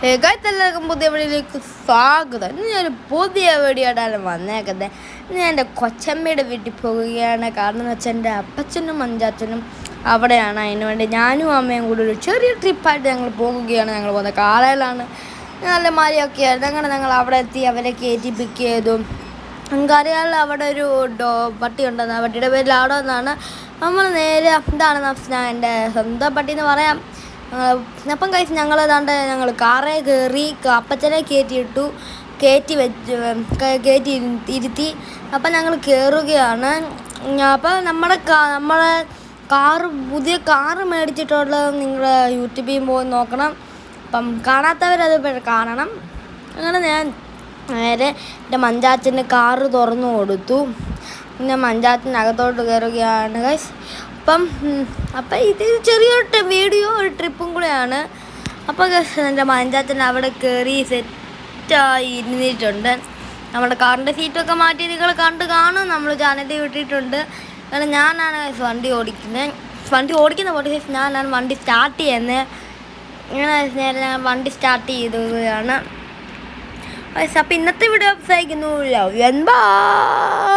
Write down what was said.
എല്ലാവർക്കും പുതിയ വീഡിയോയിലേക്ക് സ്വാഗതം. ഇന്ന് ഞാൻ പുതിയ വീഡിയോ ആയിട്ടാണ് വന്നേക്കുന്നത്. ഇന്ന് ഞാൻ എന്റെ കൊച്ചമ്മയുടെ വീട്ടിൽ പോവുകയാണ് കാരണം എന്ന് വെച്ചാൽ എന്റെ അപ്പച്ചനും അഞ്ചാച്ചനും അവിടെയാണ്. അതിന് വേണ്ടി ഞാനും അമ്മയും കൂടി ഒരു ചെറിയ ട്രിപ്പായിട്ട് ഞങ്ങൾ പോകുകയാണ്. ഞങ്ങൾ പോകുന്നത് കാളയിലാണ് നല്ല മഴയൊക്കെ ആയിരുന്നു. അങ്ങനെ ഞങ്ങൾ അവിടെ എത്തി അവരെ കയറ്റി പിക്ക് ചെയ്തു. നമുക്കറിയാമല്ലോ അവിടെ ഒരു ഡോ പട്ടി ഉണ്ടെന്ന്. പട്ടിയുടെ പേരിൽ ആടോ എന്നാണ്. നമ്മൾ നേരെ ഇതാണ് എന്റെ സ്വന്തം പട്ടി എന്ന് പറയാം. അപ്പം കഴിച്ച് ഞങ്ങൾ ഏതാണ്ട് ഞങ്ങൾ കാറേ കയറി അപ്പച്ചനെ കയറ്റിയിട്ടു കയറ്റി വെച്ച് കയറ്റി ഇരു- ഇരുത്തി അപ്പം ഞങ്ങൾ കയറുകയാണ് അപ്പം നമ്മുടെ നമ്മളെ കാറ് പുതിയ കാറ് മേടിച്ചിട്ടുള്ള നിങ്ങൾ യൂട്യൂബിൽ പോയി നോക്കണം. അപ്പം കാണാത്തവരത് കാണണം. അങ്ങനെ ഞാൻ നേരെ എന്റെ മഞ്ചാച്ചന്റെ കാറ് തുറന്നു കൊടുത്തു. പിന്നെ മഞ്ചാച്ചന്റെ അകത്തോട്ട് കയറുകയാണ് ഗൈസ് അപ്പം അപ്പം ഇത് ചെറിയൊരു വീഡിയോ ഒരു ട്രിപ്പും കൂടെയാണ്. അപ്പോൾ ഗൈസ് എന്റെ മഞ്ചാച്ചൻ അവിടെ കയറി സെറ്റായി ഇരുന്നിട്ടുണ്ട്. നമ്മുടെ കാറിന്റെ സീറ്റൊക്കെ മാറ്റി നിങ്ങൾ കണ്ട് കാണും. നമ്മൾ ചാനലിൽ വിട്ടിട്ടുണ്ട്. കാരണം ഞാനാണ് വണ്ടി ഓടിക്കുന്നത് വണ്ടി ഓടിക്കുന്ന പോലെ ഞാനാണ് വണ്ടി സ്റ്റാർട്ട് ചെയ്യുന്നത് ഇങ്ങനെ നേരെ ഞാൻ വണ്ടി സ്റ്റാർട്ട് ചെയ്തതാണ്. അപ്പം ഇന്നത്തെ വീഡിയോ അവസാനിക്കുന്നു. Love N by